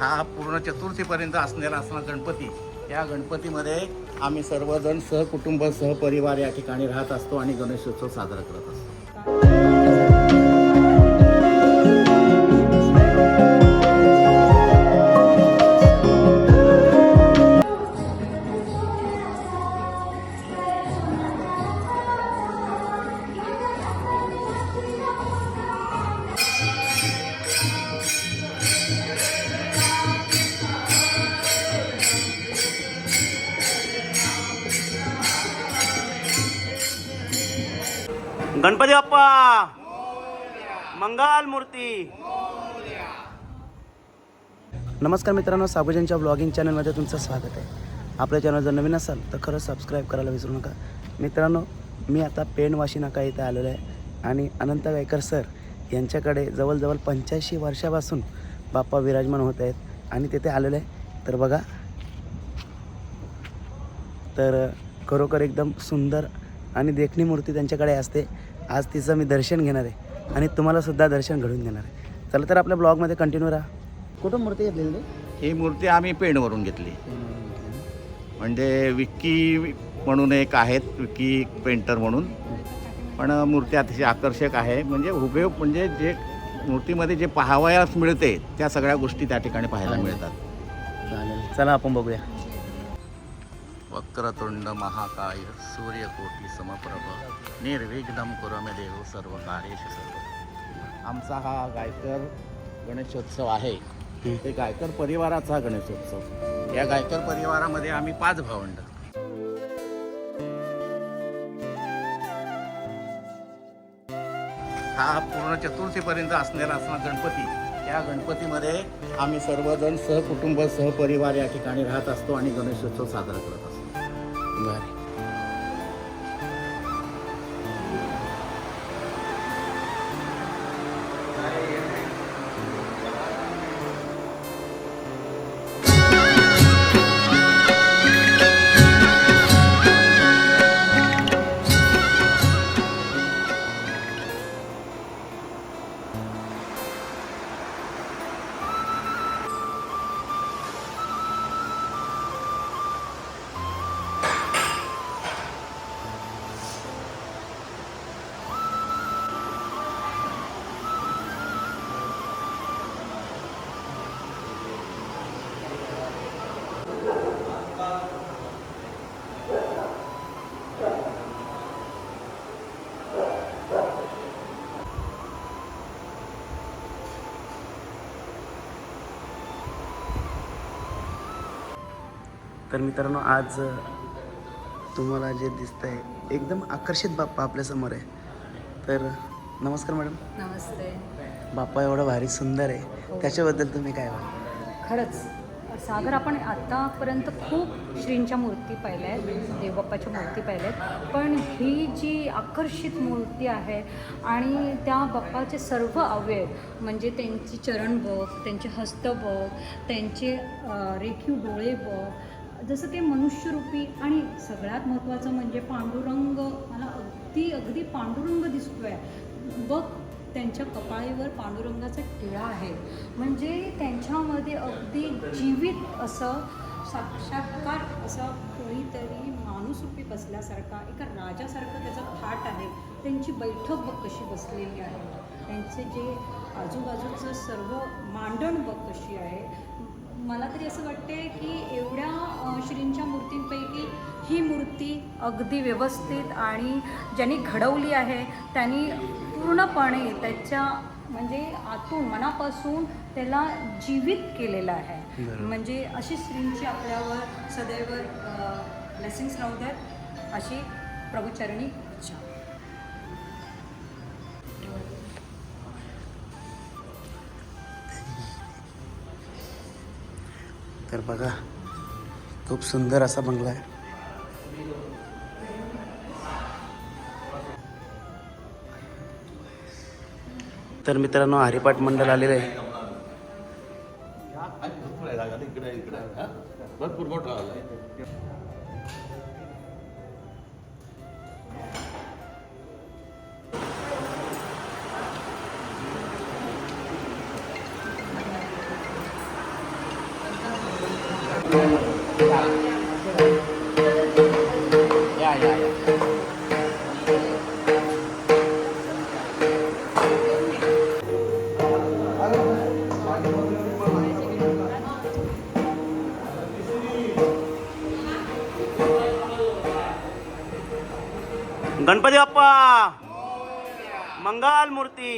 हा पूर्ण चतुर्थीपर्यंत असणारा असणार गणपती. या गणपतीमध्ये आम्ही सर्वजण सहकुटुंब सहपरिवार या ठिकाणी राहत असतो आणि गणेशोत्सव साजरा करत असतो. गणपती बाप्पा! मंगल मूर्ती! नमस्कार मित्रांनो साबुजनच्या ब्लॉगिंग चॅनलमध्ये तुमचं स्वागत आहे. आपल्या चॅनल जर नवीन असाल तर खरंच सबस्क्राईब करायला विसरू नका. मित्रांनो मी आता पेण वाशीनाका इथे आलेलो आहे आणि अनंत गायकर सर यांच्याकडे जवळजवळ पंच्याऐंशी वर्षापासून बाप्पा विराजमान होत आहेत आणि तिथे आलेलं आहे. तर बघा. तर खरोखर एकदम सुंदर आणि देखणी मूर्ती त्यांच्याकडे असते. आज तिचं मी दर्शन घेणार आहे आणि तुम्हाला सुद्धा दर्शन घडून देणार आहे. चला तर आपल्या ब्लॉगमध्ये कंटिन्यू राहा. कुठून मूर्ती घेतलेली ही मूर्ती आम्ही पेणवरून घेतली. म्हणजे विक्की म्हणून एक आहेत विक्की पेंटर म्हणून. पण मूर्ती अतिशय आकर्षक आहे. म्हणजे हुबेहूब म्हणजे जे मूर्तीमध्ये जे पाहावयास मिळते त्या सगळ्या गोष्टी त्या ठिकाणी पाहायला मिळतात. चालेल. चला आपण बघूया. वक्रतुंड महाकाय सूर्यकोटी समप्रभ निर्विघ्नम कुरमे देव सर्व कार्येषु सर्व आमचा हा गायकर गणेशोत्सव आहे. ते गायकर परिवाराचा हा गणेशोत्सव. या गायकर परिवारामध्ये आम्ही पाच भावंड. हा पूर्ण चतुर्थीपर्यंत असणारा असणार गणपती. या गणपतीमध्ये आम्ही सर्वजण सहकुटुंब सहपरिवार या ठिकाणी राहत असतो आणि गणेशोत्सव साजरा करत बरं तर मित्रांनो आज तुम्हाला जे दिसतं आहे एकदम आकर्षित बाप्पा आपल्यासमोर आहे. तर नमस्कार मॅडम. नमस्ते. बाप्पा एवढा भारी सुंदर आहे. त्याच्याबद्दल तुम्ही काय बोलाल खरंच सागर आपण आत्तापर्यंत खूप श्रींच्या मूर्ती पाहिल्या आहेत देवबाप्पाच्या मूर्ती पाहिल्या आहेत पण ही जी आकर्षित मूर्ती आहे आणि त्या बाप्पाचे सर्व अवयव म्हणजे त्यांची चरण बघ त्यांचे हस्त बघ त्यांचे रेखीव डोळे बघ जसं ते मनुष्यरूपी आणि सगळ्यात महत्त्वाचं म्हणजे पांडुरंग मला अगदी अगदी पांडुरंग दिसतोय. बघ त्यांच्या कपाळीवर पांडुरंगाचा टिळा आहे. म्हणजे त्यांच्यामध्ये अगदी जीवित असं साक्षात्कार असा कोणीतरी माणूसरूपी बसल्यासारखा एका राजासारखं त्याचं थाट आहे. त्यांची बैठक बघ कशी बसलेली आहे. त्यांचे जे आजूबाजूचं सर्व मांडण बघ कशी आहे. मला तरी असं वाटते की एवढ्या श्रींच्या मूर्तींपैकी ही मूर्ती अगदी व्यवस्थित आणि ज्यांनी घडवली आहे त्यांनी पूर्णपणे त्याच्या म्हणजे आतून मनापासून त्याला जीवित केलेलं आहे. म्हणजे अशी श्रींची आपल्यावर सदैव ब्लेसिंग्स राहू द्यात अशी प्रभुचरणी तर बघा खूप सुंदर असा बंगला आहे. तर मित्रांनो हरिपाठ मंडळ आलेलं आहे. भरपूर मोठा मंगल मूर्ती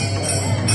あ!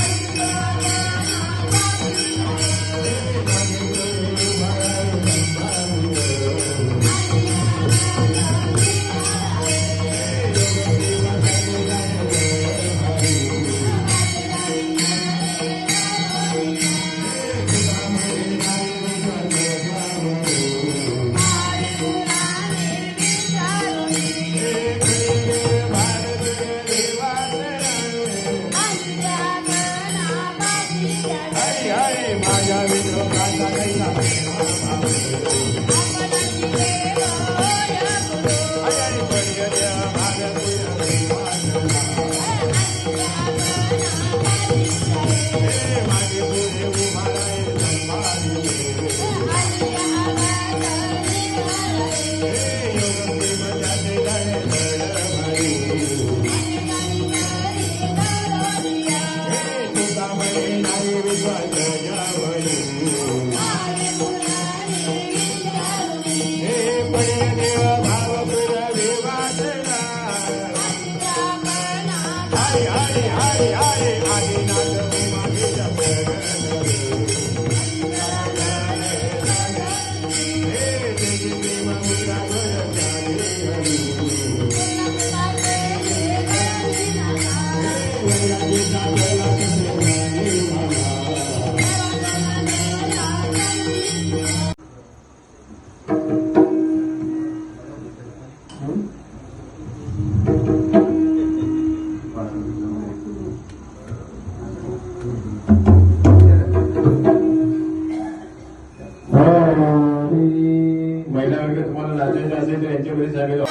महिला वगैरे तुम्हाला नाचायचं असेल तर यांच्या घरी सांगेल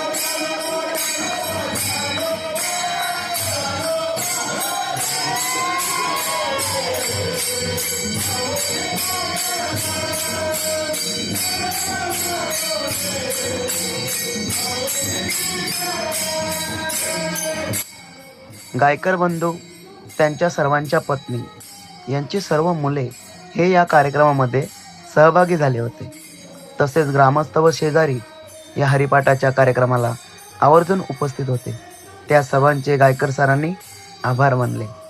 गायकर बंधू त्यांच्या सर्वांच्या पत्नी यांची सर्व मुले हे या कार्यक्रमामध्ये सहभागी झाले होते. तसेच ग्रामस्थ व शेजारी या हरिपाठाच्या कार्यक्रमाला आवर्जून उपस्थित होते. त्या सर्वांचे गायकर सरांनी आभार मानले.